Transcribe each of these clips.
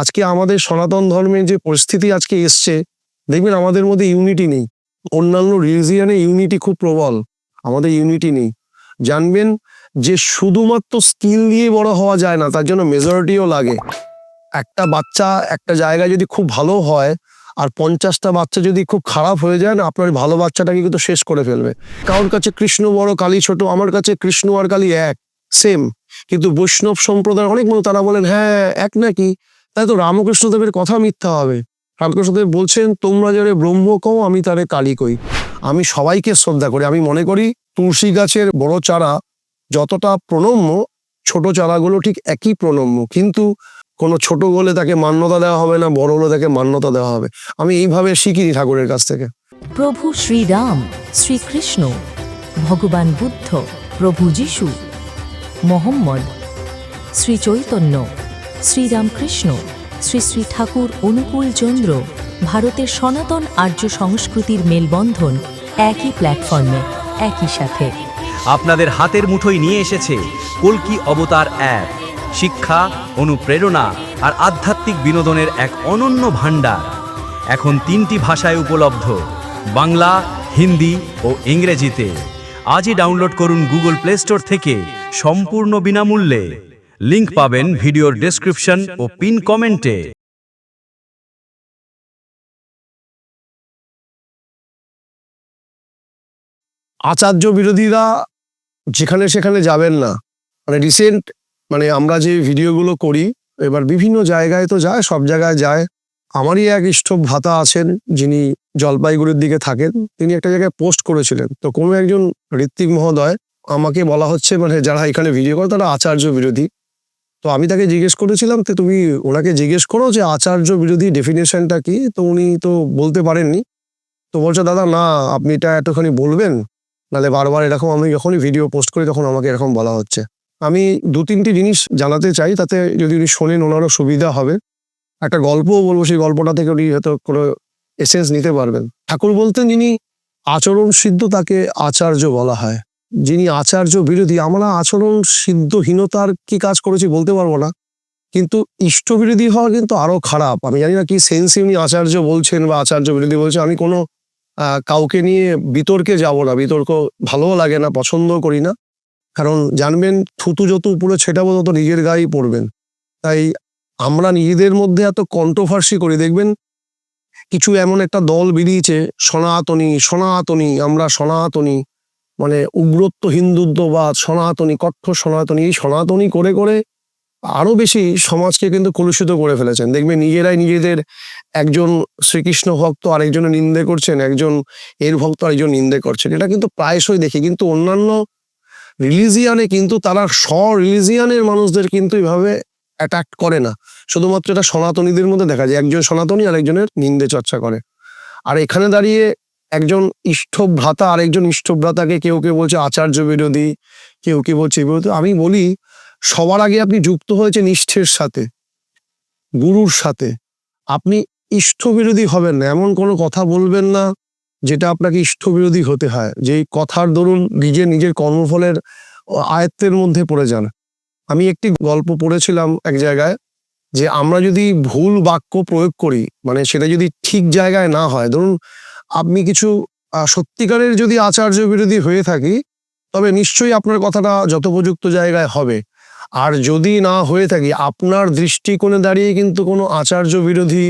আজকে আমাদের সনাতন ধর্মের যে পরিস্থিতি আজকে এসছে, দেখবেন আমাদের মধ্যে ইউনিটি নেই। অন্যান্য রিলিজিয়ানে ইউনিটি খুব প্রবল, আমাদের ইউনিটি নেই। জানবেন যে শুধুমাত্র স্কিল দিয়ে বড় হওয়া যায় না, তার জন্য মেজরিটিও লাগে। একটা বাচ্চা একটা জায়গায় যদি খুব ভালো হয়, আর পঞ্চাশটা বাচ্চা যদি খুব খারাপ হয়ে যায় না, আপনার ভালো বাচ্চাটাকে কিন্তু শেষ করে ফেলবে। কারোর কাছে কৃষ্ণ, বড়, কালী, ছোট, আমার কাছে কৃষ্ণ আর কালী এক সেম কিন্তু বৈষ্ণব সম্প্রদায়ের অনেক মানুষ তারা বলেন হ্যাঁ এক নাকি? তাই তো রামকৃষ্ণদেবের কথা মিথ্যা হবে। রামকৃষ্ণদেব বলছেন, তোমরা যারে ব্রহ্ম কও, আমি তারে কালী কই। আমি সবাইকে শ্রদ্ধা করি। আমি মনে করি, তুলসী গাছের বড় চারা যতটা প্রণম্য, ছোট চারাগুলো ঠিক একই প্রণম্য। কিন্তু কোনো ছোট হলে তাকে মান্যতা দেওয়া হবে না, বড় হলে তাকে মান্যতা দেওয়া হবে। আমি এইভাবে শিখিনি ঠাকুরের কাছ থেকে। প্রভু শ্রীরাম, শ্রীকৃষ্ণ, ভগবান বুদ্ধ, প্রভু যিশু, মোহাম্মদ, শ্রী চৈতন্য শ্রীরামকৃষ্ণ, শ্রী শ্রী ঠাকুর অনুকূল চন্দ্র, ভারতের সনাতন আর্য সংস্কৃতির মেলবন্ধন একই প্ল্যাটফর্মে একই সাথে। আপনাদের হাতের মুঠোয় নিয়ে এসেছে কল্কি অবতার অ্যাপ শিক্ষা, অনুপ্রেরণা আর আধ্যাত্মিক বিনোদনের এক অনন্য ভাণ্ডার। এখন তিনটি ভাষায় উপলব্ধ, বাংলা, হিন্দি ও ইংরেজিতে। আজই ডাউনলোড করুন গুগল প্লে স্টোর থেকে সম্পূর্ণ বিনামূল্যে। লিংক পাবেন ভিডিওর ডেসক্রিপশন ও পিন কমেন্টে আচার্য বিরোধীরা যেখানে সেখানে যাবেন না। মানে রিসেন্ট মানে আমরা যে ভিডিওগুলো করি এবার বিভিন্ন জায়গায় তো যায় সব জায়গায় যায়। আমারই এক ইষ্টভ ভাতা আছেন যিনি জলপাইগুড়ির দিকে থাকেন তিনি একটা জায়গায় পোস্ট করেছিলেন। তো কোনো একজন ঋত্বিক মহোদয় আমাকে বলা হচ্ছে মানে যারা এখানে ভিডিও করে তারা আচার্য বিরোধী। তো আমি তাকে জিজ্ঞেস করেছিলাম তো তুমি ওনাকে জিজ্ঞেস করো যে আচার্য বিরোধী ডেফিনেশনটা কি? তো উনি তো বলতে পারেননি। তো বলছে, দাদা, না, আপনি এটা এতখানি বলবেন, নাহলে বারবার এরকম আমি যখনই ভিডিও পোস্ট করি তখন আমাকে এরকম বলা হচ্ছে। আমি দু তিনটি জিনিস জানাতে চাই, তাতে যদি উনি শোনেন ওনারও সুবিধা হবে। একটা গল্পও বলব, সেই গল্পটা থেকে উনি হয়তো কোনো এসেন্স নিতে পারবেন। ঠাকুর বলতেন যিনি আচরণ সিদ্ধ তাকে আচার্য বলা হয়। যিনি আচার্য বিরোধী, আমরা আচরণ সিদ্ধহীনতার কি কাজ করেছি বলতে পারব না। কিন্তু ইষ্ট বিরোধী হওয়া কিন্তু আরও খারাপ। আমি জানি না কি সেন্সে উনি আচার্য বলছেন বা আচার্য বিরোধী বলছেন। আমি কোনো কাউকে নিয়ে বিতর্কে যাব না। বিতর্ক ভালোও লাগে না পছন্দও করি না। কারণ জানবেন, থুতু যত উপরে ছেটাবো তত নিজের গায়েই পড়বেন। তাই আমরা নিজেদের মধ্যে এত কন্ট্রোভার্সি করি। দেখবেন, কিছু এমন একটা দল বেরিয়েছে, সনাতনী সনাতনী, আমরা সনাতনী। মানে উগ্রত্ব হিন্দুত্ববাদ সনাতনী, কঠোর সনাতনী, এই সনাতনী করে করে আরও বেশি সমাজকে কিন্তু কলুষিত করে ফেলেছেন। দেখবেন নিজেরাই নিজেদের একজন শ্রীকৃষ্ণ ভক্ত আরেকজনের নিন্দে করছেন, একজন এর ভক্ত আরেকজন নিন্দে করছেন। এটা কিন্তু প্রায়শই দেখি, কিন্তু অন্যান্য রিলিজিয়ানে কিন্তু তারা স্ব রিলিজিয়ানের মানুষদের কিন্তু এভাবে অ্যাটাক করে না। শুধুমাত্র এটা সনাতনীদের মধ্যে দেখা যায়, একজন সনাতনী আরেকজনের নিন্দে চর্চা করে। আর এখানে দাঁড়িয়ে একজন ইষ্ঠব ভ্রাতা আরেকজন ইষ্ঠব ভ্রাতাকে কেউ কেউ বলছে আচার্য বিরোধী, কেউ কেউ বলছে বিরোধী আমি বলি, সবার আগে আপনি যুক্ত হয়েছে নিষ্ঠের সাথে, গুরুর সাথে। আপনি ইষ্ট বিরোধী হবেন না, এমন কোনো কথা বলবেন না যেটা আপনাকে ইষ্ট বিরোধী হতে হয়। যেই কথার দরুন নিজের নিজের কর্মফলের আয়ত্তের মধ্যে পড়ে যান। আমি একটি গল্প পড়েছিলাম এক জায়গায় যে আমরা যদি ভুল বাক্য প্রয়োগ করি মানে সেটা যদি ঠিক জায়গায় না হয়, ধরুন আপনি কিছু সত্যিকারের যদি আচার্য বিরোধী হয়ে থাকি, তবে নিশ্চয়ই আপনার কথাটা যথোপযুক্ত জায়গায় হবে। আর যদি না হয়ে থাকি, আপনার দৃষ্টিকোণে দাঁড়িয়ে কিন্তু কোনো আচার্য বিরোধী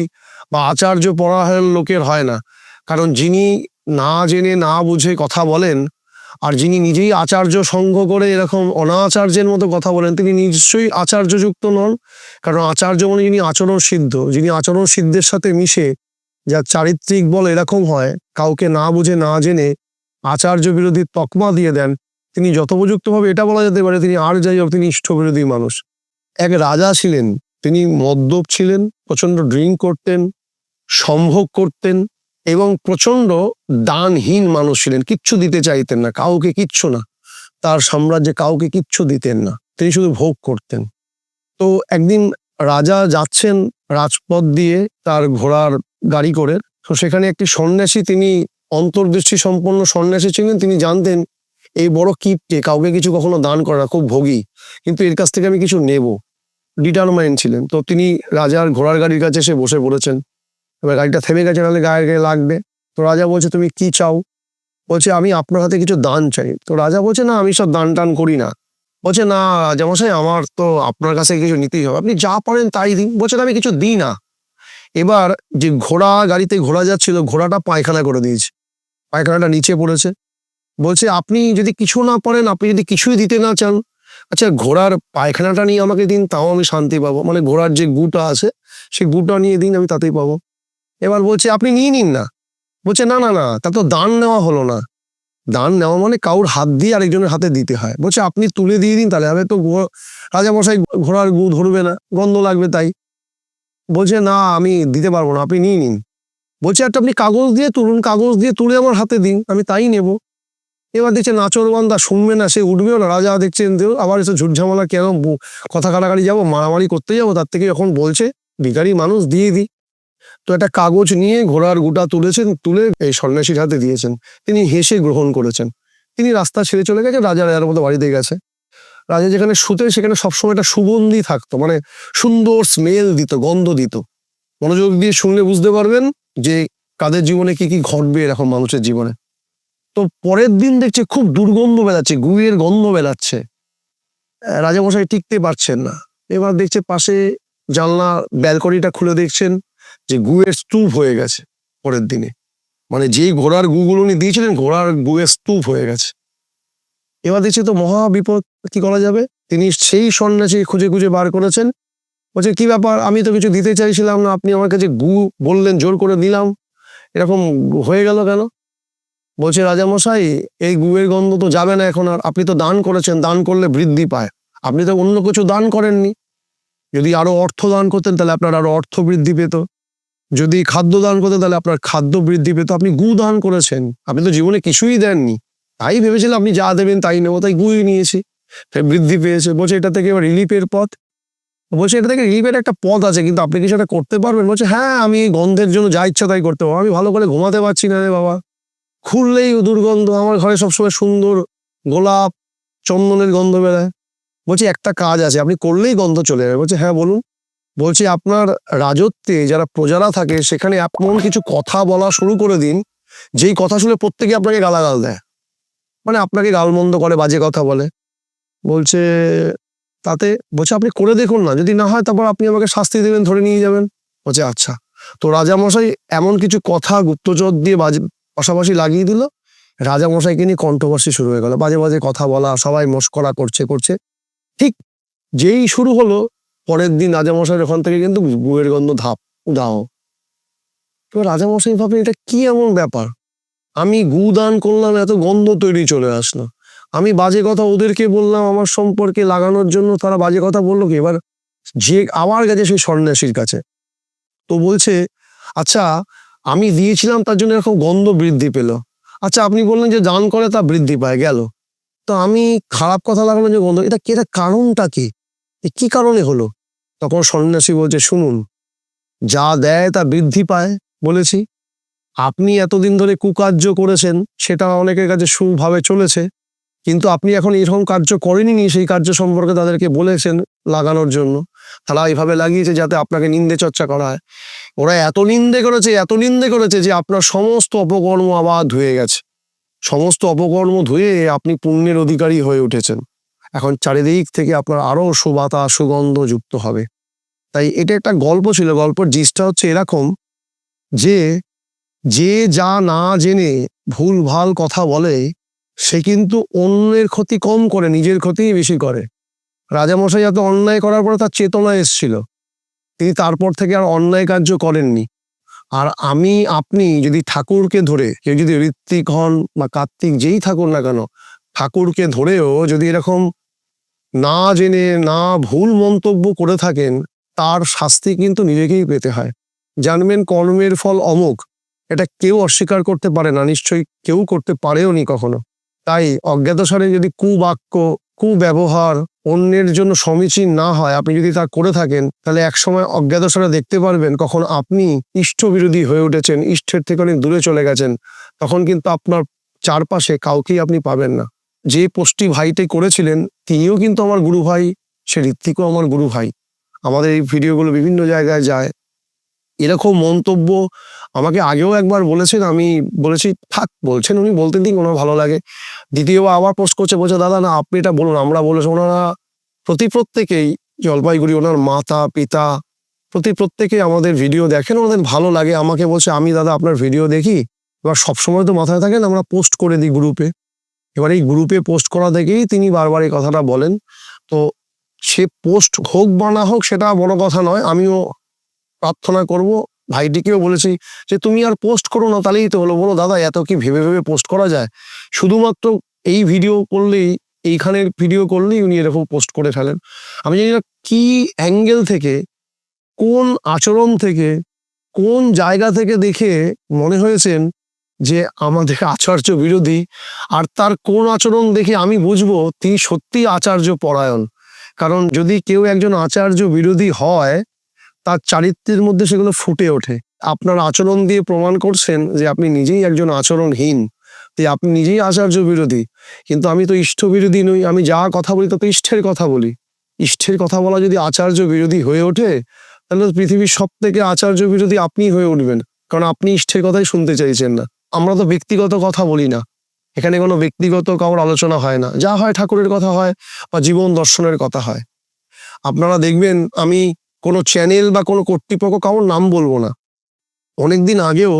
বা আচার্য পরায়ণ লোকের হয় না। কারণ যিনি না জেনে, না বুঝে কথা বলেন, আর যিনি নিজেই আচার্য সঙ্গ করে এরকম অনাচার্যের মতো কথা বলেন, তিনি নিশ্চয়ই আচার্যযুক্ত নন। কারণ আচার্য মানে যিনি আচরণ সিদ্ধ যিনি আচরণ সিদ্ধের সাথে মিশে যার চারিত্রিক বল এরকম হয়, কাউকে না বুঝে না জেনে আচার্য বিরোধী তকমা দিয়ে দেন। তিনি যথোপযুক্তভাবে এটা বলা যেতে পারে, তিনি আর যাই হোক, তিনি ইষ্ট বিরোধী মানুষ। এক রাজা ছিলেন, তিনি মদ্যপ ছিলেন প্রচণ্ড ড্রিঙ্ক করতেন, সম্ভোগ করতেন এবং প্রচণ্ড দানহীন মানুষ ছিলেন। কিচ্ছু দিতে চাইতেন না, কাউকে কিচ্ছু না। তার সাম্রাজ্যে কাউকে কিচ্ছু দিতেন না। তিনি শুধু ভোগ করতেন। তো একদিন রাজা যাচ্ছেন রাজপথ দিয়ে তার ঘোড়ার গাড়ি করে। তো সেখানে একটি সন্ন্যাসী, তিনি অন্তর্দৃষ্টি সম্পন্ন সন্ন্যাসী ছিলেন, তিনি জানতেন, এই বড় কিপটে কাউকে কিছু কখনো দান করা খুব ভোগী, কিন্তু এর কাছ থেকে আমি কিছু নেব। ডিটারমাইন ছিলেন। তো তিনি রাজার ঘোড়ার গাড়ির কাছে এসে বসে পড়েছেন। এবার গাড়িটা থেমে গেছে, নাহলে গায়ে গায়ে লাগবে। তো রাজা বলছে, তুমি কি চাও? বলছে, আমি আপনার হাতে কিছু দান চাই। তো রাজা বলছে, না, আমি সব দান টান করি না। বলছে, না, রাজামশাই, আমার তো আপনার কাছে কিছু নিতেই হবে। আপনি যা পারেন তাই দিন। বলছেন আমি কিছু দিই না। এবার যে ঘোড়া গাড়িতে ঘোড়া যাচ্ছিল, ঘোড়াটা পায়খানা করে দিয়েছে। পায়খানাটা নিচে পড়েছে। বলছে, আপনি যদি কিছু না পারেন, আপনি যদি কিছুই দিতে না চান আচ্ছা ঘোড়ার পায়খানাটা নিয়ে আমাকে দিন, তাও আমি শান্তি পাবো। মানে ঘোড়ার যে গুটা আছে সেই গুটা নিয়ে দিন, আমি তাতেই পাবো। এবার বলছে, আপনি নিয়ে নিন না। বলছে, না না না তা তো দান নেওয়া হলো না। দান নেওয়া মানে কাউর হাত দিয়ে আরেকজনের হাতে দিতে হয়। বলছে, আপনি তুলে দিয়ে দিন তাহলে হবে। তো রাজামশাই ঘোড়ার গু ধরবে না, গন্ধ লাগবে তাই। বলছে, না, আমি দিতে পারব না, আপনি নিয়ে নিন। বলছে, একটা আপনি কাগজ দিয়ে তুলুন, কাগজ দিয়ে তুলে আমার হাতে দিন, আমি তাই নেব। এবার দেখছে নাচর বান্দা শুনবে না, সে উঠবেও না, রাজা দেখছেন আবার এসে ঝুটঝামেলা কেন? কথা কাটাকাটি যাব, মারামারি করতে যাব? তার থেকে যখন বলছে, ভিখারি মানুষ, দিয়ে দিই। তো একটা কাগজ নিয়ে ঘোড়ার গুটা তুলেছেন তুলে এই সন্ন্যাসীর হাতে দিয়েছেন। তিনি হেসে গ্রহণ করেছেন। তিনি রাস্তা ছেড়ে চলে গেছে রাজা রাজার মতো বাড়িতে গেছে। রাজা যেখানে শুতেন সেখানে সবসময় একটা সুগন্ধি থাকতো মানে সুন্দর স্মেল দিত গন্ধ দিত। মনোযোগ দিয়ে শুনলে বুঝতে পারবেন যে কাদের জীবনে কি কি ঘটবে এরকম মানুষের জীবনে। তো পরের দিন দেখছে খুব দুর্গন্ধ বেলাচ্ছে গুয়ের গন্ধ বেলাচ্ছে। আহ, রাজামশাই টিকতে পারছেন না। এবার দেখছে পাশে জানলা ব্যালকনিটা খুলে দেখছেন। যে গুয়ের স্তূপ হয়ে গেছে পরের দিনে। মানে যেই ঘোড়ার গুগুলো উনি দিয়েছিলেন, ঘোড়ার গুয়ের স্তূপ হয়ে গেছে। এবার দেখছে তো মহা বিপদ, কি করা যাবে? তিনি সেই সন্ন্যাসী খুঁজে খুঁজে বার করেছেন। বলছে, কি ব্যাপার? আমি তো কিছু দিতে চাইছিলাম না। আপনি আমার কাছে গু বললেন, জোর করে দিলাম। এরকম হয়ে গেল কেন? বলছে, রাজামশাই, এই গুয়ের গন্ধ তো যাবে না এখন আর। আপনি তো দান করেছেন। দান করলে বৃদ্ধি পায়। আপনি তো অন্য কিছু দান করেননি। যদি আরও অর্থ দান করতেন, তাহলে আপনার আরও অর্থ বৃদ্ধি পেত। যদি খাদ্য দান করতেন, তাহলে আপনার খাদ্য বৃদ্ধি পেত। আপনি গু দান করেছেন। আপনি তো জীবনে কিছুই দেননি। তাই ভেবেছিলাম আপনি যা দেবেন তাই নেব, তাই গুই নিয়েছি। বৃদ্ধি পেয়েছে। বলছে, এটা থেকে এবার রিলিফের পথ। বলছে, এটা থেকে রিলিফের একটা পথ আছে, কিন্তু আপনি কি সেটা করতে পারবেন? বলছে হ্যাঁ আমি এই গন্ধের জন্য যা ইচ্ছা তাই করতে পারব। আমি ভালো করে ঘুমাতে পারছি না রে বাবা। খুললেই দুর্গন্ধ। আমার ঘরে সবসময় সুন্দর গোলাপ, চন্দনের গন্ধ বেরোয়। বলছি, একটা কাজ আছে, আপনি করলেই গন্ধ চলে যাবে। বলছে হ্যাঁ বলুন। বলছি, আপনার রাজত্বে যারা প্রজারা থাকে, সেখানে এমন কিছু কথা বলা শুরু করে দিন। যেই কথা শুনে প্রত্যেকে আপনাকে গালাগাল দেয়। মানে আপনাকে গালমন্দ করে, বাজে কথা বলে। বলছে, তাতে বলছে, আপনি করে দেখুন না। যদি না হয়, তারপর আপনি আমাকে শাস্তি দেবেন, ধরে নিয়ে যাবেন। বলছে আচ্ছা। তো রাজামশাই এমন কিছু কথা গুপ্তচর দিয়ে বাজে, পাশাপাশি লাগিয়ে দিল। রাজামশাইকে নিয়ে কন্ট্রোভার্সি শুরু হয়ে গেল। বাজে বাজে কথা বলা, সবাই মস্করা করছে করছে। ঠিক যেই শুরু হলো পরের দিন রাজামশাইয়ের ওখান থেকে কিন্তু গুয়ের গন্ধ ধাপ দাও। তো রাজামশাই ভাবে এটা কি এমন ব্যাপার? আমি গু দান করলাম, এত গন্ধ তৈরি চলে আসলো। আমি বাজে কথা ওদেরকে বললাম, আমার সম্পর্কে লাগানোর জন্য তারা বাজে কথা বলল কি? এবার যে আবার গেছে সেই সন্ন্যাসীর কাছে। তো বলছে আচ্ছা আমি দিয়েছিলাম, তার জন্য এরকম গন্ধ বৃদ্ধি পেল। আচ্ছা আপনি বললেন যে দান করে, তা বৃদ্ধি পায়, গেল। তো আমি খারাপ কথা লাগানো যে গন্ধ, এটা কি, এটা কারণটা কি? কি কারণে হলো? তখন সন্ন্যাসী বলছে, শুনুন, যা দেয় তা বৃদ্ধি পায় বলেছি। আপনি এতদিন ধরে কুকার্য করেছেন, সেটা অনেকের কাছে সুভাবে চলেছে। কিন্তু আপনি এখন এরকম কার্য করেননি সেই কার্য সম্পর্কে তাদেরকে বলেছেন লাগানোর জন্য। তারা এইভাবে লাগিয়েছে যাতে আপনাকে নিন্দে চর্চা করা হয়। ওরা এত নিন্দে করেছে, এত নিন্দে করেছে যে আপনার সমস্ত অপকর্ম আবার ধুয়ে গেছে। সমস্ত অপকর্ম ধুয়ে আপনি পুণ্যের অধিকারী হয়ে উঠেছেন। এখন চারিদিক থেকে আপনার আরও সুবাতা সুগন্ধ যুক্ত হবে। তাই এটা একটা গল্প ছিল, গল্পের জিসটা হচ্ছে এরকম যে যে যা না জেনে ভুল ভালো কথা বলে, সে কিন্তু অন্যের ক্ষতি কম করে, নিজের ক্ষতিই বেশি করে। রাজামশাই এত অন্যায় করার পরে তার চেতনা এসছিল। তিনি তারপর থেকে আর অন্যায় কার্য করেননি। আর আমি, আপনি যদি ঠাকুরকে ধরে, কেউ যদি ঋত্বিক হন বা কার্তিক যেই থাকুন না কেন, ঠাকুরকে ধরেও যদি এরকম না জেনে, না ভুল মন্তব্য করে থাকেন, তার শাস্তি কিন্তু নিজেকেই পেতে হয়। জানবেন কর্মের ফল অমুক এটা কেউ অস্বীকার করতে পারে না, নিশ্চয়ই কেউ করতে পারেও নি কখনো। তাই অজ্ঞাতসারে যদি কুবাক্য, কুব্যবহার অন্যের জন্য সমীচীন না হয়, আপনি যদি তা করে থাকেন, তাহলে একসময় অজ্ঞাতসারে দেখতে পারবেন কখন আপনি ইষ্ট বিরোধী হয়ে উঠেছেন, ইষ্টের থেকে অনেক দূরে চলে গেছেন, তখন কিন্তু আপনার চারপাশে কাউকেই আপনি পাবেন না। যে পোস্টটি ভাইটাই করেছিলেন, তিনিও কিন্তু আমার গুরু ভাই, সে ঋত্বিকও আমার গুরু ভাই। আমাদের এই ভিডিওগুলো বিভিন্ন জায়গায় যায়। এরকম মন্তব্য আমাকে আগেও একবার বলেছেন, আমি বলেছি, থাক, বলছেন উনি, বলতে দিন, ওনার ভালো লাগে। দ্বিতীয়বার আবার পোস্ট করছে, বলছে, দাদা, না, আপনি এটা বলুন, আমরা বলেছি ওনারা প্রতি প্রত্যেকেই জলপাইগুড়ি ওনার মাতা, পিতা, প্রতি প্রত্যেকে আমাদের ভিডিও দেখেন, ওনাদের ভালো লাগে। আমাকে বলছে, আমি দাদা, আপনার ভিডিও দেখি। এবার সবসময় তো মাথায় থাকেন আমরা পোস্ট করে দিই গ্রুপে। এবার এই গ্রুপে পোস্ট করা দেখেই তিনি বারবার এই কথাটা বলেন। তো সে পোস্ট হোক বা না হোক সেটা বড় কথা নয়, আমিও প্রার্থনা করব। ভাইটিকেও বলেছি যে, তুমি আর পোস্ট করো না, তাহলেই তো হলো। বলো, দাদা, এত কি ভেবে ভেবে পোস্ট করা যায়? শুধুমাত্র এই ভিডিও করলেই, এইখানের ভিডিও করলেই উনি এরকম পোস্ট করে ফেলেন। আমি জানি না কি অ্যাঙ্গেল থেকে, কোন আচরণ থেকে, কোন জায়গা থেকে দেখে মনে হয়েছেন যে আমাদের আচার্য বিরোধী আর তার কোন আচরণ দেখে আমি বুঝব তিনি সত্যি আচার্য পরায়ণ। কারণ যদি কেউ একজন আচার্য বিরোধী হয়, তার চারিত্রের মধ্যে সেগুলো ফুটে ওঠে। আপনার আচরণ দিয়ে প্রমাণ করছেন যে আপনি নিজেই একজন আচরণহীন, যে আপনি নিজেই আচার্য বিরোধী। কিন্তু আমি তো ইষ্ট বিরোধী নই, আমি যা কথা বলি তত ইষ্টের কথা বলি। ইষ্টের কথা বলা যদি আচার্য বিরোধী হয়ে ওঠে, তাহলে পৃথিবীর সব থেকে আচার্য বিরোধী আপনি হয়ে উঠবেন। কারণ আপনি ইষ্টের কথাই শুনতে চাইছেন না। আমরা তো ব্যক্তিগত কথা বলি না। এখানে কোনো ব্যক্তিগত কারোর আলোচনা হয় না। যা হয় ঠাকুরের কথা হয় বা জীবন দর্শনের কথা হয়। আপনারা দেখবেন আমি কোনো চ্যানেল বা কোনো কর্তৃপক্ষ কারোর নাম বলব না। অনেকদিন আগেও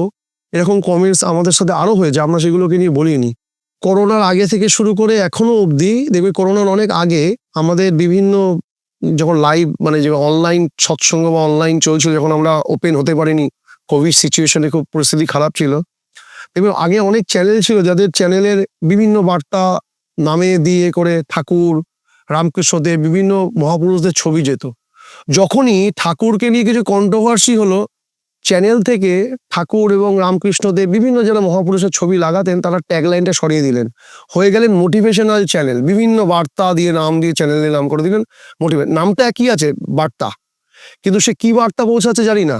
এরকম কমেন্টস আমাদের সাথে আরও হয়েছে, আমরা সেগুলোকে নিয়ে বলিনি। করোনার আগে থেকে শুরু করে এখনও অবধি দেখবে করোনার অনেক আগে আমাদের বিভিন্ন যখন লাইভ মানে যে অনলাইন সৎসঙ্গ বা অনলাইন চলছিল, যখন আমরা ওপেন হতে পারিনি কোভিড সিচুয়েশনে খুব পরিস্থিতি খারাপ ছিল। দেখবে আগে অনেক চ্যানেল ছিল যাদের চ্যানেলের বিভিন্ন বার্তা নামে দিয়ে করে ঠাকুর, রামকৃষ্ণদেব, বিভিন্ন মহাপুরুষদের ছবি যেত। যখনই ঠাকুরকে নিয়ে কিছু কন্ট্রোভার্সি হলো চ্যানেল থেকে ঠাকুর এবং রামকৃষ্ণদেব বিভিন্ন যারা মহাপুরুষের ছবি লাগাতেন, তারা ট্যাগলাইনটা সরিয়ে দিলেন। হয়ে গেলেন মোটিভেশনাল চ্যানেল বিভিন্ন বার্তা দিয়ে নাম দিয়ে চ্যানেলের নাম করে দিলেন মোটিভেট নামটা একই আছে, বার্তা। কিন্তু সে কি বার্তা পৌঁছাচ্ছে জানি না।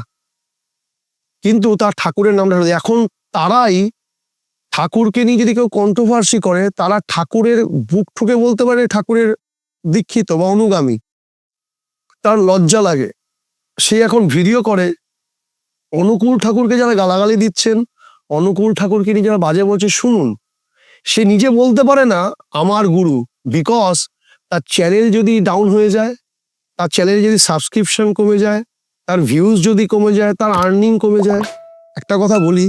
কিন্তু তার ঠাকুরের নামটা এখন তারাই ঠাকুরকে নিয়ে যদি কেউ কন্ট্রোভার্সি করে, তারা ঠাকুরের বুক ঠুকে বলতে পারে ঠাকুরের দীক্ষিত বা অনুগামী। তার লজ্জা লাগে। সে এখন ভিডিও করে। অনুকূল ঠাকুরকে যারা গালাগালি দিচ্ছেন, অনুকূল ঠাকুরকে নিয়ে যারা বাজে বলছে, শুনুন। সে নিজে বলতে পারে না, আমার গুরু বিকজ তার চ্যানেল যদি ডাউন হয়ে যায়, তার চ্যানেলে যদি সাবস্ক্রিপশন কমে যায়, তার ভিউজ যদি কমে যায়, তার আর্নিং কমে যায়, একটা কথা বলি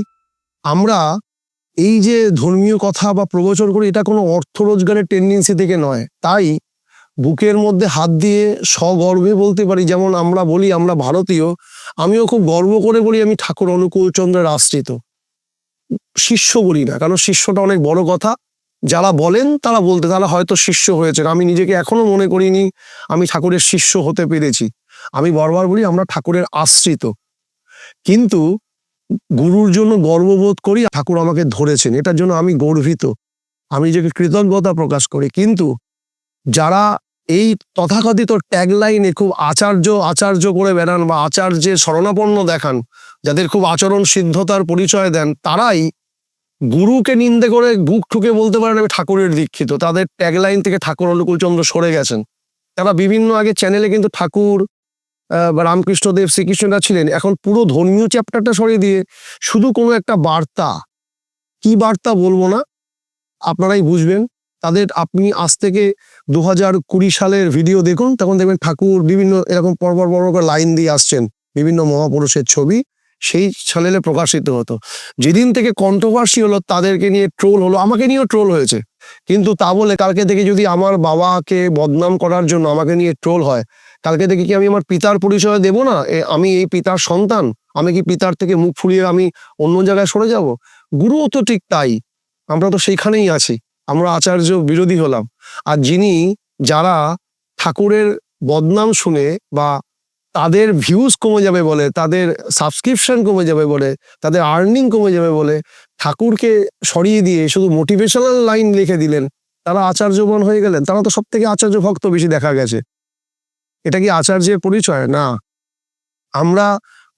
আমরা এই যে ধর্মীয় কথা বা প্রবচন করি, এটা কোনো অর্থ রোজগারের টেন্ডেন্সি থেকে নয়। তাই বুকের মধ্যে হাত দিয়ে সগর্বে বলতে পারি, যেমন আমরা বলি, আমরা ভারতীয়, আমিও খুব গর্ব করে বলি, আমি ঠাকুর অনুকূল চন্দ্রের আশ্রিত। শিষ্য বলি না, কারণ শিষ্যটা অনেক বড় কথা। যারা বলেন, তারা বলতে, তারা হয়তো শিষ্য হয়েছেন আমি নিজেকে এখনও মনে করিনি, আমি ঠাকুরের শিষ্য হতে পেরেছি। আমি বারবার বলি, আমরা ঠাকুরের আশ্রিত। কিন্তু গুরুর জন্য গর্ববোধ করি, ঠাকুর আমাকে ধরেছেন। এটার জন্য আমি গর্বিত। আমি নিজেকে কৃতজ্ঞতা প্রকাশ করি। কিন্তু যারা এই তথাকথিত ট্যাগলাইনে খুব আচার্য আচার্য করে বেড়ান বা আচার্যের শরণাপন্ন দেখান, যাদের খুব আচরণ সিদ্ধতার পরিচয় দেন, তারাই গুরুকে নিন্দে করে বুক ঠুকে বলতে পারেন, আমি ঠাকুরের দীক্ষিত। তাদের ট্যাগলাইন থেকে ঠাকুর অনুকূলচন্দ্র সরে গেছেন। তারা বিভিন্ন আগে চ্যানেলে কিন্তু ঠাকুর রামকৃষ্ণদেব শ্রীকৃষ্ণরা ছিলেন, এখন পুরো ধর্মীয় চ্যাপ্টারটা সরিয়ে দিয়ে শুধু কোনো একটা বার্তা। কি বার্তা বলব না? আপনারাই বুঝবেন। তাদের আপনি আজ থেকে দু হাজার কুড়ি সালের ভিডিও দেখুন, তখন দেখবেন ঠাকুর বিভিন্ন এরকম পরপর পরপর করে লাইন দিয়ে আসছেন, বিভিন্ন মহাপুরুষের ছবি। সেই চ্যানেলে প্রকাশিত হতো। যেদিন থেকে কন্ট্রোভার্সি হলো, তাদেরকে নিয়ে ট্রোল হলো, আমাকে নিয়েও ট্রোল হয়েছে। কিন্তু তা বলে কালকে থেকে যদি আমার বাবাকে বদনাম করার জন্য আমাকে নিয়ে ট্রোল হয়, কালকে থেকে কি আমি আমার পিতার পরিচয় দেব না? আমি এই পিতার সন্তান? আমি কি পিতার থেকে মুখ ফুলিয়ে আমি অন্য জায়গায় সরে যাব? গুরুও তো ঠিক তাই। আমরা তো সেইখানেই আছি। আমরা আচার্য বিরোধী হলাম। আর যিনি যারা ঠাকুরের বদনাম শুনে বা তাদের ভিউজ কমে যাবে বলে, তাদের সাবস্ক্রিপশন কমে যাবে বলে, তাদের আর্নিং কমে যাবে বলে ঠাকুরকে সরিয়ে দিয়ে শুধু মোটিভেশনাল লাইন লিখে দিলেন। তারা আচার্যবান হয়ে গেলেন। তারা তো সব থেকে আচার্য ভক্ত বেশি দেখা গেছে। এটা কি আচার্যের পরিচয়? না। আমরা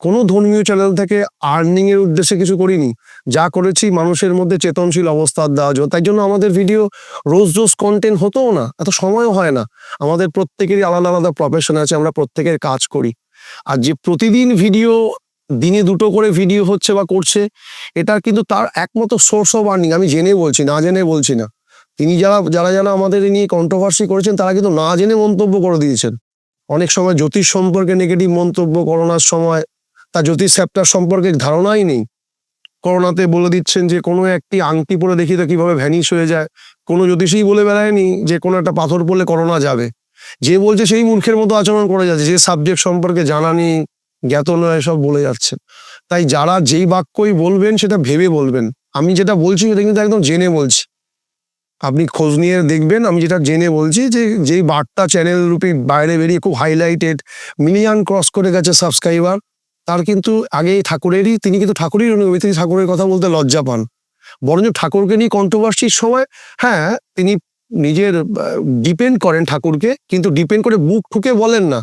কোনো ধর্মীয় চ্যানেল থেকে আর্নিং এর উদ্দেশ্যে কিছু করিনি। যা করেছি মানুষের মধ্যে চেতনশীল অবস্থার দেওয়ার জন্য তাই জন্য আমাদের ভিডিও রোজ রোজ কন্টেন্ট হতেও না, এত সময়ও হয় না। আমাদের প্রত্যেকেরই আলাদা আলাদা প্রফেশন আছে, আমরা প্রত্যেকের কাজ করি। আর যে প্রতিদিন ভিডিও দিনে দুটো করে ভিডিও হচ্ছে বা করছে এটা কিন্তু তার একমাত্র সোর্স অফ আর্নিং আমি জেনে বলছি, না জেনে বলছি না। তিনি যারা যারা যারা আমাদের নিয়ে কন্ট্রোভার্সি করেছেন, তারা কিন্তু না জেনে মন্তব্য করে দিয়েছেন। অনেক সময় জ্যোতিষ সম্পর্কে নেগেটিভ মন্তব্য করোনার সময় তা জ্যোতিষ সম্পর্কে ধারণাই নেই। করোনাতে বলে দিচ্ছেন যে, কোনো একটি আংটি পরে দেখি তো কীভাবে ভ্যানিশ হয়ে যায়। কোনো জ্যোতিষই বলে বেড়ায়নি যে, কোনো একটা পাথর পড়লে করোনা যাবে। যে বলছে সেই মূর্খের মতো আচরণ করে যাচ্ছে। যে সাবজেক্ট সম্পর্কে জানা নেই, জ্ঞাত নয় সব বলে যাচ্ছে। তাই যারা যেই বাক্যই বলবেন, সেটা ভেবে বলবেন। আমি যেটা বলছি, সেটা কিন্তু একদম জেনে বলছি। আপনি খোঁজ নিয়ে দেখবেন, আমি যেটা জেনে বলছি যে, যেই বার্তা চ্যানেল রূপে বাইরে বেরিয়ে খুব হাইলাইটেড মিলিয়ন ক্রস করে গেছে সাবস্ক্রাইবার তার কিন্তু আগে ঠাকুরেরই, তিনি কিন্তু ঠাকুরেরই অনুগামী তিনি ঠাকুরের কথা বলতে লজ্জা পান। বরঞ্চ ঠাকুরকে নিয়ে কন্ট্রোভার্সির সময় হ্যাঁ তিনি নিজের ডিপেন্ড করেন ঠাকুরকে, কিন্তু ডিপেন্ড করে বুক ঠুকে বলেন না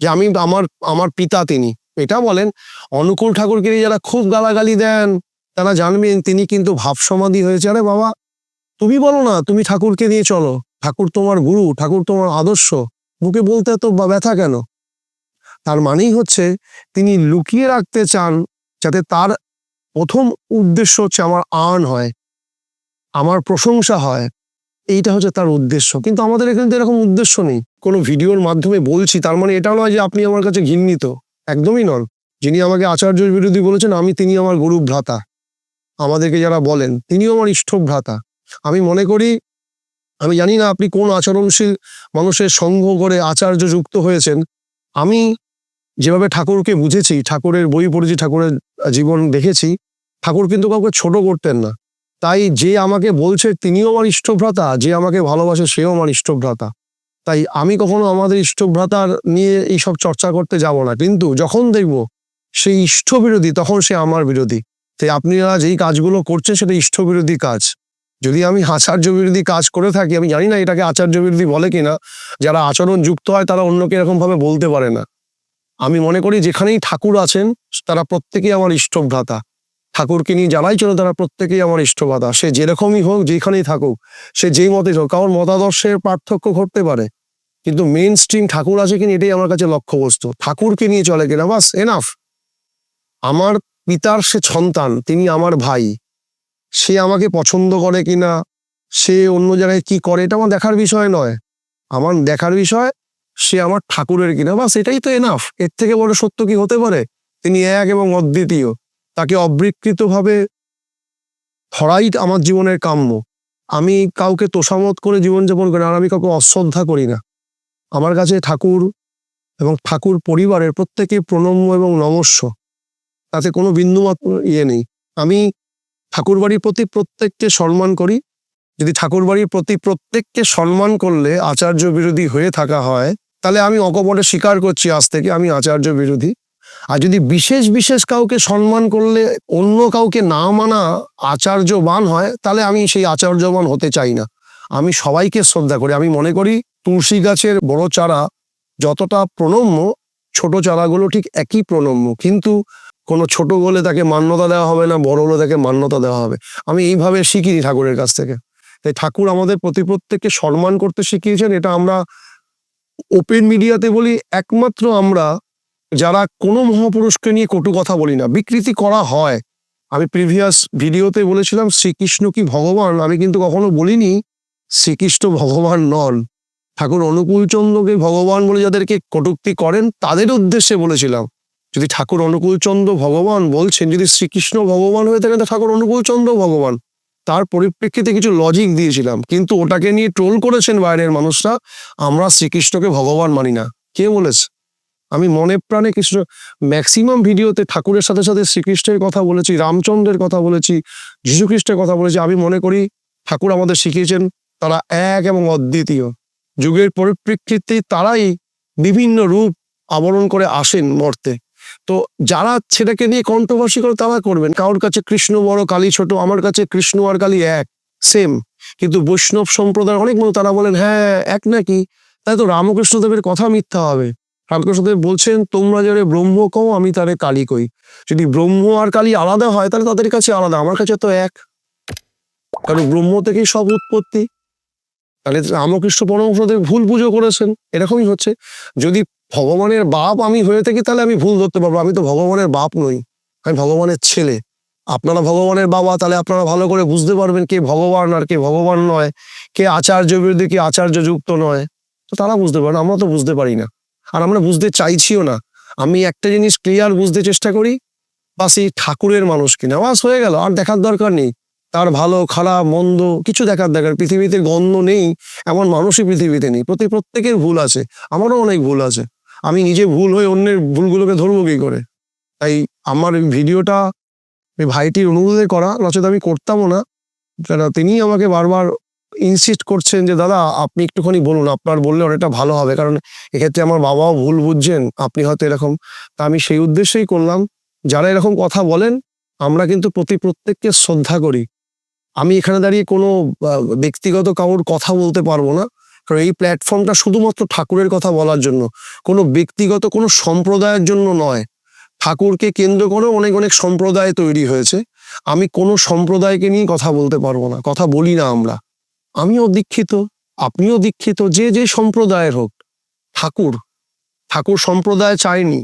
যে আমি আমার আমার পিতা তিনি। এটা বলেন, অনুকূল ঠাকুরকে নিয়ে যারা খুব গালাগালি দেন, তারা জানবেন তিনি কিন্তু ভাব সমাধি হয়েছে। আরে বাবা, তুমি বলো না, তুমি ঠাকুরকে নিয়ে চলো। ঠাকুর তোমার গুরু, ঠাকুর তোমার আদর্শ। বুকে বলতে বা- ব্যথা কেন? তার মানেই হচ্ছে তিনি লুকিয়ে রাখতে চান যাতে তার প্রথম উদ্দেশ্য হচ্ছে আমার আর্ন হয়, আমার প্রশংসা হয়। এইটা হচ্ছে তার উদ্দেশ্য। কিন্তু আমাদের এখানে তো এরকম উদ্দেশ্য নেই। কোনো ভিডিওর মাধ্যমে বলছি, তার মানে এটা নয় যে আপনি আমার কাছে ঘৃণিত। একদমই নন। যিনি আমাকে আচার্য বিরোধী বলেছেন, আমি তিনি আমার গুরু ভ্রাতা আমাদেরকে যারা বলেন, তিনিও আমার ইষ্ট ভ্রাতা আমি মনে করি, আমি জানি না আপনি কোন আচরণশীল মানুষের সঙ্গ করে আচার্য যুক্ত হয়েছেন। আমি যেভাবে ঠাকুরকে বুঝেছি, ঠাকুরের বই পড়েছি, ঠাকুরের জীবন দেখেছি, ঠাকুর কিন্তু কাউকে ছোট করতেন না। তাই যে আমাকে বলছে তিনিও আমার ইষ্টভ্রাতা, যে আমাকে ভালোবাসে সেও আমার ইষ্টভ্রাতা। তাই আমি কখনো আমাদের ইষ্টভ্রাতার নিয়ে এইসব চর্চা করতে যাব না। কিন্তু যখন দেখব সেই ইষ্ট বিরোধী তখন সে আমার বিরোধী। তাই আপনারা যেই কাজগুলো করছেন, সেটা ইষ্ট বিরোধী কাজ। যদি আমি আচার্য বিরোধী কাজ করে থাকি, আমি জানি না এটাকে আচার্য বিরোধী বলে কিনা, যারা আচরণ যুক্ত হয়, তারা অন্যকে এরকম ভাবে বলতে পারে না। আমি মনে করি যেখানেই ঠাকুর আছেন, তারা প্রত্যেকেই আমার ইষ্টভ্রাতা। ঠাকুরকে নিয়ে যারাই চলে তারা প্রত্যেকেই আমার ইষ্টভ্রাতা। সে যেরকমই হোক, যেখানেই থাকুক, সে যেই মতেই হোক, কারণ মতাদর্শের পার্থক্য ঘটতে পারে। কিন্তু মেন স্ট্রিম ঠাকুর আছে কিনা, এটাই আমার কাছে লক্ষ্যবস্তু। ঠাকুরকে নিয়ে চলে কিনা বাস এনাফ আমার পিতার সে সন্তান, তিনি আমার ভাই। সে আমাকে পছন্দ করে কিনা, সে অন্য জায়গায় কি করে, এটা আমার দেখার বিষয় নয়। আমার দেখার বিষয় সে আমার ঠাকুরের কিনা। বা সেটাই তো এনাফ এর থেকে বড় সত্য কি হতে পারে? তিনি এক এবং অদ্বিতীয়। তাকে অবৃকৃতভাবে ধরাই আমার জীবনের কাম্য। আমি কাউকে তোষামত করে জীবনযাপন করি আর আমি কাউকে অশ্রদ্ধা করি না। আমার কাছে ঠাকুর এবং ঠাকুর পরিবারের প্রত্যেকে প্রণম্য এবং নমস্য। তাতে কোনো বিন্দুমাত্র ইয়ে নেই। আমি ঠাকুর বাড়ির প্রতি প্রত্যেককে সম্মান করি। যদি ঠাকুর বাড়ির প্রতি প্রত্যেককে সম্মান করলে আচার্য বিরোধী হয়ে থাকা হয় তাহলে আমি অকপটে স্বীকার করছি আজ থেকে আমি আচার্য বিরোধী। আর যদি বিশেষ বিশেষ কাউকে সম্মান করলে অন্য কাউকে না মানা আচার্যবান হয়, তাহলে আমি সেই আচার্যবান হতে চাই না। আমি সবাইকে শ্রদ্ধা করি। আমি মনে করি তুলসী গাছের বড় চারা যতটা প্রণম্য, ছোট চারাগুলো ঠিক একই প্রণম্য। কিন্তু কোনো ছোট হলে তাকে মান্যতা দেওয়া হবে না, বড় হলে তাকে মান্যতা দেওয়া হবে। আমি এইভাবে শিখিনি ঠাকুরের কাছ থেকে। তাই ঠাকুর আমাদের প্রতি প্রত্যেককে সম্মান করতে শিখিয়েছেন, এটা আমরা ওপেন মিডিয়াতে বলি, একমাত্র আমরা যারা কোনো মহাপুরুষকে নিয়ে কটু কথা বলি না, বিকৃতি করা হয়। আমি প্রিভিয়াস ভিডিওতে বলেছিলাম, শ্রীকৃষ্ণ কি ভগবান? আমি কিন্তু কখনো বলিনি, শ্রীকৃষ্ণ ভগবান নন। ঠাকুর অনুকূলচন্দ্রকে ভগবান বলে যাদেরকে কটুক্তি করেন, তাদের উদ্দেশ্যে বলেছিলাম, যদি ঠাকুর অনুকূলচন্দ্র ভগবান বলছেন, যদি শ্রীকৃষ্ণ ভগবান হয়ে থাকেন, তো ঠাকুর অনুকূলচন্দ্র ভগবান। তার পরিপ্রেক্ষিতে কিছু লজিক দিয়েছিলাম। কিন্তু ওটাকে নিয়ে ট্রোল করেছেন বাইরের মানুষরা, আমরা শ্রীকৃষ্ণকে ভগবান মানি না। কে বলেছে? আমি মনে প্রাণে কৃষ্ণ ম্যাক্সিমাম ভিডিওতে ঠাকুরের সাথে সাথে শ্রীকৃষ্ণের কথা বলেছি, রামচন্দ্রের কথা বলেছি, যীশুখ্রিস্টের কথা বলেছি। আমি মনে করি ঠাকুর আমাদের শিখিয়েছেন, তারা এক এবং অদ্বিতীয়। যুগের পরিপ্রেক্ষিতে তারাই বিভিন্ন রূপ আবরণ করে আসেন মর্তে। তো যারা সেটাকে নিয়ে কন্ট্রোভার্সি করে তারা করবেন। কারোর কাছে কৃষ্ণ বড়, কালী ছোট, আমার কাছে কৃষ্ণ আর কালী এক সেম কিন্তু বৈষ্ণব সম্প্রদায়ের অনেক মানুষ তারা বলেন হ্যাঁ এক নাকি? তাই তো রামকৃষ্ণদেবের কথা মিথ্যা হবে। রামকৃষ্ণদেব বলছেন, তোমরা যারে ব্রহ্ম কও, আমি তারে কালী কই। যদি ব্রহ্ম আর কালী আলাদা হয়, তাহলে তাদের কাছে আলাদা, আমার কাছে তো এক। কারণ ব্রহ্ম থেকেই সব উৎপত্তি। তাহলে রামকৃষ্ণ পরমহংসদেব ভুল পুজো করেছেন, এরকমই হচ্ছে। যদি ভগবানের বাপ আমি হয়ে থাকি, তাহলে আমি ভুল ধরতে পারব। আমি তো ভগবানের বাপ নই, আমি ভগবানের ছেলে। আপনারা ভগবানের বাবা, তাহলে আপনারা ভালো করে বুঝতে পারবেন কে ভগবান আর কে ভগবান নয়, কে আচার্য বিরোধী কে আচার্য যুক্ত নয়। তো তারা বুঝতে পারেন আমরা তো বুঝতে পারি না। আর আমরা বুঝতে চাইছিও না। আমি একটা জিনিস ক্লিয়ার বুঝতে চেষ্টা করি বা সেই ঠাকুরের মানুষ কিনা বাস হয়ে গেল, আর দেখার দরকার নেই। তার ভালো, খারাপ, মন্দ, কিছু দেখার দরকার। পৃথিবীতে গন্ধ নেই, এমন মানুষই পৃথিবীতে নেই। প্রতি প্রত্যেকের ভুল আছে, আমারও অনেক ভুল আছে। আমি নিজে ভুল হয়ে অন্যের ভুলগুলোকে ধরবো কি করে? তাই আমার ভিডিওটা ওই ভাইটির অনুরোধে করা, নচেত আমি করতামও না। কেন তিনি আমাকে বারবার ইনসিস্ট করছেন যে, দাদা, আপনি একটুখানি বলুন, আপনার বললে অনেকটা ভালো হবে। কারণ এক্ষেত্রে আমার বাবাও ভুল বুঝছেন, আপনি হয়তো এরকম। তা আমি সেই উদ্দেশ্যেই করলাম, যারা এরকম কথা বলেন, আমরা কিন্তু প্রতি প্রত্যেককে শ্রদ্ধা করি। আমি এখানে দাঁড়িয়ে কোনো ব্যক্তিগত কারোর কথা বলতে পারব না। কারণ এই প্ল্যাটফর্মটা শুধুমাত্র ঠাকুরের কথা বলার জন্য, কোনো ব্যক্তিগত, কোনো সম্প্রদায়ের জন্য নয়। ঠাকুরকে কেন্দ্র করে অনেক অনেক সম্প্রদায় তৈরি হয়েছে। আমি কোনো সম্প্রদায়কে নিয়ে কথা বলতে পারব না, কথা বলি না আমরা। আমিও দীক্ষিত, আপনিও দীক্ষিত, যে যে সম্প্রদায়ের হোক। ঠাকুর ঠাকুর সম্প্রদায় চায়নি,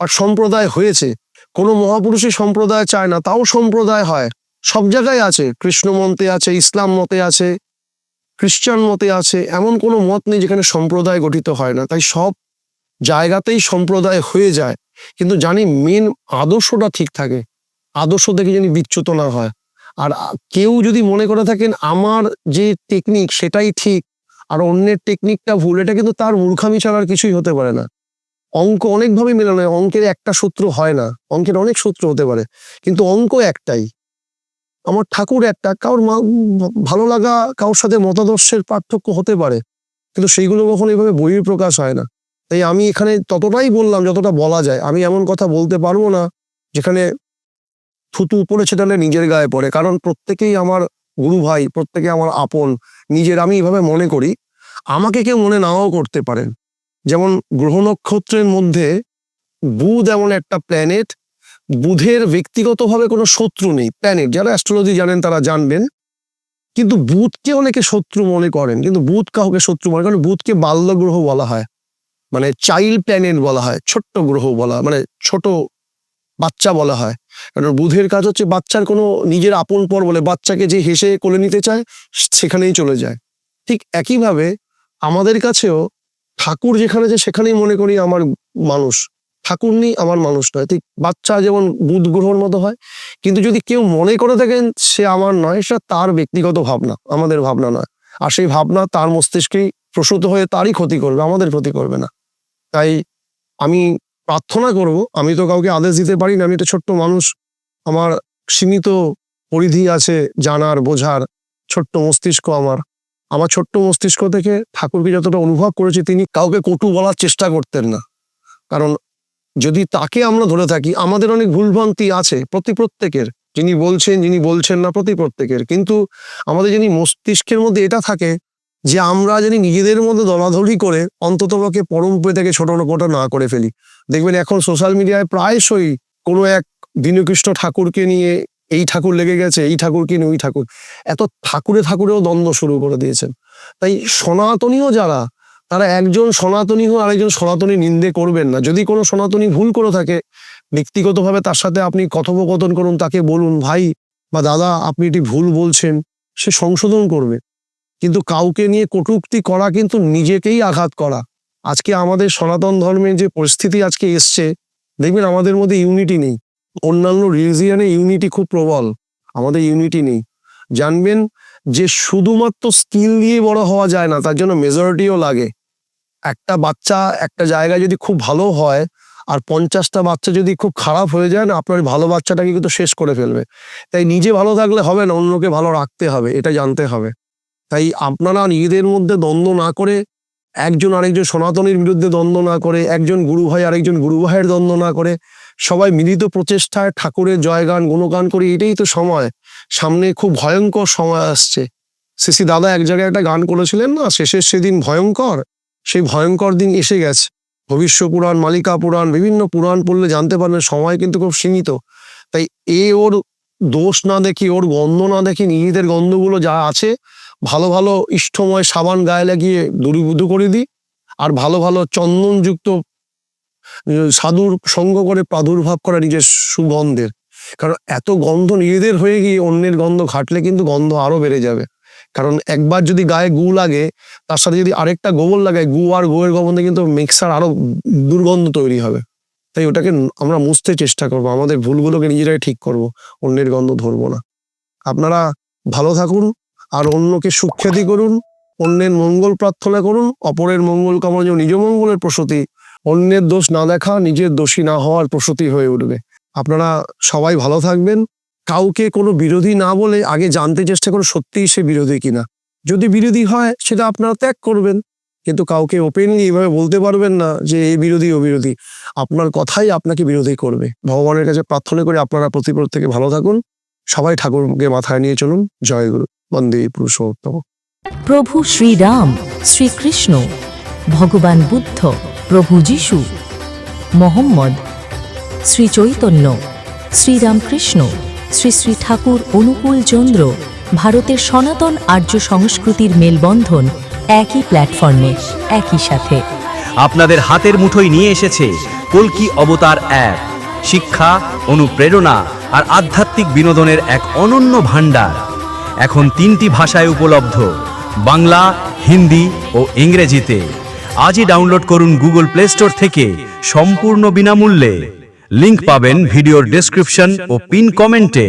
আর সম্প্রদায় হয়েছে। কোনো মহাপুরুষের সম্প্রদায় চায় না, তাও সম্প্রদায় হয়। সব জায়গায় আছে, কৃষ্ণ মতে আছে, ইসলাম মতে আছে খ্রিস্টান মতে আছে, এমন কোনো মত নেই যেখানে সম্প্রদায় গঠিত হয় না। তাই সব জায়গাতেই সম্প্রদায় হয়ে যায়। কিন্তু জানি মেন আদর্শটা ঠিক থাকে। আদর্শ থেকে যেন বিচ্যুত না হয়। আর কেউ যদি মনে করে থাকেন আমার যে টেকনিক সেটাই ঠিক, আর অন্যের টেকনিকটা ভুল, এটা কিন্তু তার মূর্খামি ছাড়ার কিছুই হতে পারে না। অঙ্ক অনেকভাবে মেলানো হয় অঙ্কের একটা সূত্র হয় না। অঙ্কের অনেক সূত্র হতে পারে। কিন্তু অঙ্ক একটাই। আমার ঠাকুর একটা, কারোর ভালো লাগা কারোর সাথে মতাদর্শের পার্থক্য হতে পারে, কিন্তু সেইগুলো কখনো এইভাবে বহির প্রকাশ হয় না। তাই আমি এখানে ততটাই বললাম, যতটা বলা যায়। আমি এমন কথা বলতে পারব না, যেখানে থুতু উপরে ছেটালে নিজের গায়ে পড়ে। কারণ প্রত্যেকেই আমার গুরু ভাই, প্রত্যেকে আমার আপন, নিজের আমি এভাবে মনে করি। আমাকে কেউ মনে নাও করতে পারেন যেমন গ্রহ নক্ষত্রের মধ্যে বুধ এমন একটা প্ল্যানেট বুধের ব্যক্তিগতভাবে কোনো শত্রু নেই। প্ল্যানেট, যারা অ্যাস্ট্রোলজি জানেন তারা জানবেন। কিন্তু বুধকে অনেকে শত্রু মনে করেন। কিন্তু বুধ কাউকে শত্রু মনে করেন। বুধকে বাল্য গ্রহ বলা হয়। মানে চাইল্ড প্ল্যানেট বলা হয়, ছোট্ট গ্রহ বলা মানে ছোট বাচ্চা বলা হয়। কারণ বুধের কাজ হচ্ছে বাচ্চার কোনো নিজের আপন পর বলে, বাচ্চাকে যে হেসে কোলে নিতে চায়, সেখানেই চলে যায়। ঠিক একইভাবে আমাদের কাছেও ঠাকুর যেখানে যে সেখানেই মনে করি আমার মানুষ। ঠাকুর নেই আমার মানুষ নয়। ঠিক, বাচ্চা যেমন বুধ গ্রহর মতো হয়, কিন্তু যদি কেউ মনে করে থাকেন সে আমার নয় সেটা তার ব্যক্তিগত ভাবনা, আমাদের ভাবনা নয়। আর সেই ভাবনা তার মস্তিষ্কেই প্রসূত হয়ে তারই ক্ষতি করবে, আমাদের ক্ষতি করবে না। তাই আমি প্রার্থনা করব, আমি তো কাউকে আদেশ দিতে পারি না, আমি একটা ছোট্ট মানুষ, আমার সীমিত পরিধি আছে জানার, বোঝার, ছোট্ট মস্তিষ্ক আমার। আমার ছোট্ট মস্তিষ্ক থেকে ঠাকুরকে যতটা অনুভব করেছি, তিনি কাউকে কটু বলার চেষ্টা করতেন না। কারণ যদি তাকে আমরা ধরে থাকি, আমাদের অনেক ভুলভ্রান্তি আছে প্রতি প্রত্যেকের। যিনি বলছেন যিনি বলছেন না প্রতি প্রত্যেকের। কিন্তু আমাদের যিনি মস্তিষ্কের মধ্যে এটা থাকে যে আমরা যদি নিজেদের মধ্যে দলাদলি করে অন্তত অন্ততপক্ষে পরম থেকে ছোট কোটা না করে ফেলি। দেখবেন এখন সোশ্যাল মিডিয়ায় প্রায়শই কোনো এক দীনকৃষ্ণ ঠাকুরকে নিয়ে এই ঠাকুর লেগে গেছে, এই ঠাকুরকে নিয়ে ওই ঠাকুর। এত ঠাকুরে ঠাকুরেও দ্বন্দ্ব শুরু করে দিয়েছেন। তাই সনাতনীও যারা তারা একজন সনাতনী হোক, আরেকজন সনাতনী নিন্দে করবেন না। যদি কোনো সনাতনী ভুল করে থাকে, ব্যক্তিগতভাবে তার সাথে আপনি কথোপকথন করুন, তাকে বলুন, ভাই বা দাদা, আপনি এটি ভুল বলছেন। সে সংশোধন করবে। কিন্তু কাউকে নিয়ে কটূক্তি করা কিন্তু নিজেকেই আঘাত করা। আজকে আমাদের সনাতন ধর্মের যে পরিস্থিতি আজকে এসছে, দেখবেন আমাদের মধ্যে ইউনিটি নেই। অন্যান্য রিলিজিয়ানে ইউনিটি খুব প্রবল, আমাদের ইউনিটি নেই। জানবেন যে শুধুমাত্র স্কিল দিয়ে বড় হওয়া যায় না, তার জন্য মেজরিটিও লাগে। একটা বাচ্চা একটা জায়গায় যদি খুব ভালো হয় আর পঞ্চাশটা বাচ্চা যদি খুব খারাপ হয়ে যায় না, আপনার ভালো বাচ্চাটাকে কিন্তু শেষ করে ফেলবে। তাই নিজে ভালো থাকলে হবে না, অন্যকে ভালো রাখতে হবে, এটা জানতে হবে। তাই আপনারা নিজেদের মধ্যে দ্বন্দ্ব না করে একজন আরেকজন সনাতনীর বিরুদ্ধে দ্বন্দ্ব না করে, একজন গুরু ভাই আরেকজন গুরু ভাইয়ের দ্বন্দ্ব না করে, সবাই মিলিত প্রচেষ্টায় ঠাকুরের জয়গান গুণগান করি, এটাই তো সময়। সামনে খুব ভয়ঙ্কর সময় আসছে। সিসি দাদা এক জায়গায় একটা গান করেছিলেন না, শেষের সেদিন ভয়ঙ্কর। সেই ভয়ঙ্কর দিন এসে গেছে। ভবিষ্য পুরাণ মালিকা পুরাণ বিভিন্ন পুরাণ পড়লে জানতে পারবেন সময় কিন্তু খুব সীমিত। তাই এ ওর দোষ না দেখি, ওর গন্ধ না দেখি, নিজেদের গন্ধগুলো যা আছে, ভালো ভালো ইষ্টময় সাবান গায়ে লাগিয়ে দূরীভূত করে দিই, আর ভালো ভালো চন্দনযুক্ত সাধুর সঙ্গ করে প্রাদুর্ভাব করা নিজের সুগন্ধের। কারণ এত গন্ধ নিজেদের হয়ে গিয়ে অন্যের গন্ধ ঘাটলে কিন্তু গন্ধ আরও বেড়ে যাবে। কারণ একবার যদি গায়ে গু লাগে, তার সাথে যদি আরেকটা গোবর লাগে গু আর গোয়ের গন্ধে কিন্তু মিক্সার আরও দুর্গন্ধ তৈরি হবে। তাই ওটাকে আমরা মুছতে চেষ্টা করব, আমাদের ভুলগুলোকে নিজেরাই ঠিক করব, অন্যের গন্ধ ধরবো না। আপনারা ভালো থাকুন, আর অন্যকে সুখ্যাতি করুন, অন্যের মঙ্গল প্রার্থনা করুন, অপরের মঙ্গল কামনা যেন নিজ মঙ্গলের প্রসূতি, অন্যের দোষ না দেখা, নিজের দোষী না হওয়ার প্রসূতি হয়ে উঠবে। আপনারা সবাই ভালো থাকবেন কাউকে কোনো বিরোধী না বলে আগে জানতে চেষ্টা করুন সত্যিই সে বিরোধী কিনা। যদি বিরোধী হয়, সেটা আপনারা ত্যাগ করবেন। কিন্তু কাউকে ওপেনলি এভাবে বলতে পারবেন না যে এই বিরোধী, ও বিরোধী। আপনার কথাই আপনাকে বিরোধী করবে। ভগবানের কাছে প্রার্থনা করে আপনারা প্রতি প্রত্যেকে ভালো থাকুন। সবাই ঠাকুরকে মাথায় নিয়ে চলুন। জয় গুরু। বন্দে পুরুষোত্তম। প্রভু শ্রীরাম, শ্রীকৃষ্ণ, ভগবান বুদ্ধ, প্রভু যিশু, মোহাম্মদ শ্রী চৈতন্য শ্রীরামকৃষ্ণ। শ্রী শ্রী ঠাকুর অনুকূল চন্দ্র, ভারতের সনাতন আর্য সংস্কৃতির মেলবন্ধন একই প্ল্যাটফর্মে একই সাথে। আপনাদের হাতের মুঠোয় নিয়ে এসেছে কলকি অবতার অ্যাপ। শিক্ষা, অনুপ্রেরণা আর আধ্যাত্মিক বিনোদনের এক অনন্য ভাণ্ডার। এখন তিনটি ভাষায় উপলব্ধ, বাংলা, হিন্দি ও ইংরেজিতে। আজই ডাউনলোড করুন গুগল প্লে স্টোর থেকে সম্পূর্ণ বিনামূল্যে। লিংক পাবেন ভিডিওর ডেসক্রিপশন ও পিন কমেন্টে